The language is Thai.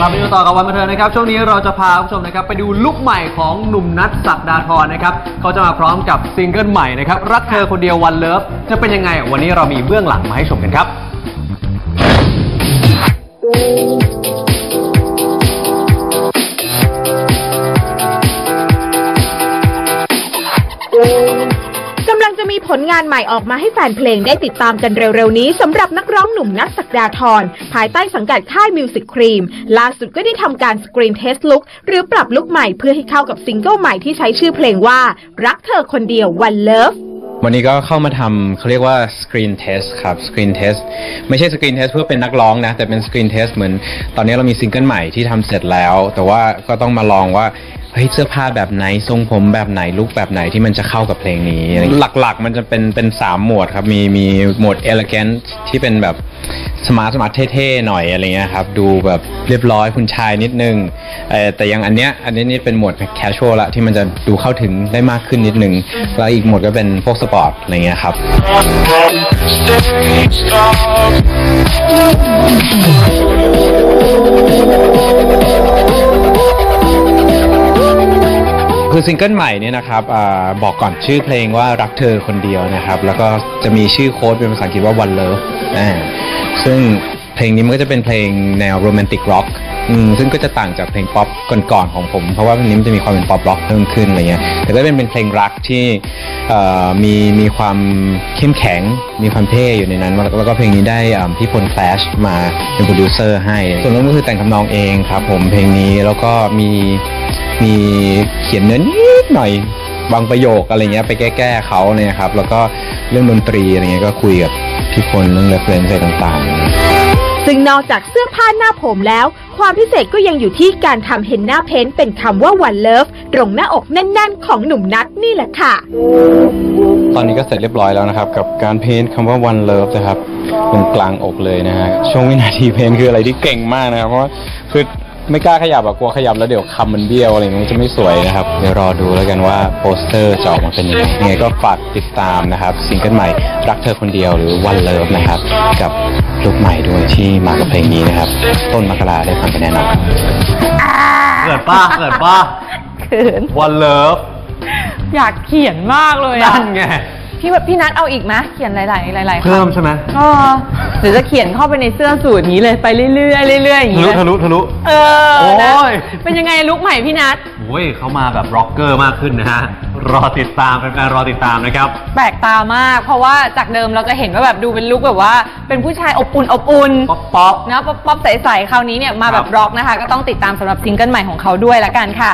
กลับมาอยู่ต่อกับวันบันเทิงนะครับ ช่วงนี้เราจะพาคุณผู้ชมนะครับไปดูลุคใหม่ของหนุ่มนัทศักดาธรนะครับเขาจะมาพร้อมกับซิงเกิลใหม่นะครับรักเธอคนเดียววันเลิฟจะเป็นยังไงวันนี้เรามีเบื้องหลังมาให้ชมกันครับ ผลงานใหม่ออกมาให้แฟนเพลงได้ติดตามกันเร็วๆนี้สำหรับนักร้องหนุ่มนัทศักดาธรภายใต้สังกัดค่ายมิวสิกครีมล่าสุดก็ได้ทำการสกรีนเทสลุคหรือปรับลุคใหม่เพื่อให้เข้ากับซิงเกิลใหม่ที่ใช้ชื่อเพลงว่า รักเธอคนเดียววันเลิฟวันนี้ก็เข้ามาทำเขาเรียกว่า screen test ครับ screen test ไม่ใช่ screen test เพื่อเป็นนักร้องนะ แต่เป็น screen test เหมือนตอนนี้เรามีซิงเกิลใหม่ที่ทำเสร็จแล้ว แต่ว่าก็ต้องมาลองว่า เฮ้ยเสื้อผ้าแบบไหนทรงผมแบบไหนลุคแบบไหนที่มันจะเข้ากับเพลงนี้หลักๆ มันจะเป็นเป็นสามหมวดครับ มีมีหมวด elegant ที่เป็นแบบสมาร์ทสมาร์ทเท่ๆหน่อยอะไรเงี้ยครับ ดูแบบเรียบร้อยคุณชายนิดนึงเอ่อแต่ยังอันเนี้ยอันนี้นี่เป็นหมวด casual ละที่มันจะดูเข้าถึงได้มากขึ้นนิดนึง แล้วอีกหมวดก็เป็นพวกสปอร์ตอะไรเงี้ยครับ คือซิงเกิลใหม่เนี่ยนะครับอบอกก่อนชื่อเพลงว่ารักเธอคนเดียวนะครับ แล้วก็จะมีชื่อโค้ดเป็นภาษาอังกฤษว่า one love ซึ่งเพลงนี้มันก็จะเป็นเพลงแนวโรแมนติกร็อกซึ่งก็จะต่างจากเพลงป๊อปก่อนๆของผม เพราะว่าเพลงนี้มันจะมีความเป็นป๊อปร็อกเพิ่มขึ้นอะไรเงี้ย แต่ก็เป็นเป็นเพลงรักที่มีมีความเข้มแข็ง มีความเท่อยู่ในนั้น แล้วก็เพลงนี้ได้พี่พลแฟลชมาเป็นโปรดิวเซอร์ให้ ส่วนเรื่องก็คือแต่งทำนองเองครับผมเพลงนี้แล้วก็มี มีเขียนเนื้อนิดหน่อยบางประโยคอะไรเงี้ยไปแก้ๆเขาเนี่ยครับ แล้วก็เรื่องดนตรีอะไรเงี้ยก็คุยกับพี่พลเรื่องเรฟเฟรนซ์อะไรต่างๆ ซึ่งนอกจากเสื้อผ้าหน้าผมแล้ว ความพิเศษก็ยังอยู่ที่การทำเห็นหน้าเพ้นเป็นคำว่าวันเลิฟตรงหน้าอกแน่นๆ ของหนุ่มนัทนี่แหละค่ะ ตอนนี้ก็เสร็จเรียบร้อยแล้วนะครับ กับการเพ้นคำว่า one love นะครับตรงกลางอกเลยนะฮะช่วงวินาทีเพ้นคืออะไรที่เก่งมากนะครับ เพราะคือ ไม่กล้าขยับอะกลัวขยับแล้วเดี๋ยวคำมันเบี้ยวอะไรอย่างเงี้ยมันจะไม่สวยนะครับ เดี๋ยวรอดูแล้วกันว่าโปสเตอร์จะออกมาเป็นยังไงยังไงก็ฝากติดตามนะครับซิงเกิลใหม่รักเธอคนเดียวหรือ one love นะครับ กับลุคใหม่ด้วยที่มากับเพลงนี้นะครับ ต้นมกราได้ฟังกันแน่นอนเกิดป้าเกิดป้าเขินวันเลิฟอยากเขียนมากเลยอะ นั่นไง พี่แบบพี่นัทเอาอีกไหมเขียนหลายๆหลายๆเพิ่มใช่ไหมก็เดี๋ยวจะเขียนเข้าไปในเสื้อสูทนี้เลยไปเรื่อยๆเรื่อยๆอย่างทะลุนี้ทะลุทะลุ เออโอ้นะย เป็นยังไงลุกใหม่พี่นัทโอ้ยเขามาแบบร็อกเกอร์มากขึ้นนะฮะ รอติดตามแฟนๆรอติดตามนะครับ แปลกตามาก เพราะว่าจากเดิมเราจะเห็นว่าแบบดูเป็นลุคแบบว่า เป็นผู้ชายอบอุ่นอบอุ่น ป๊อปป๊อป นะป๊อปป๊อปใสๆคราวนี้เนี่ยมาแบครับบร็อกนะคะ ก็ต้องติดตามสำหรับซิงเกิลใหม่ของเขาด้วยละกันค่ะ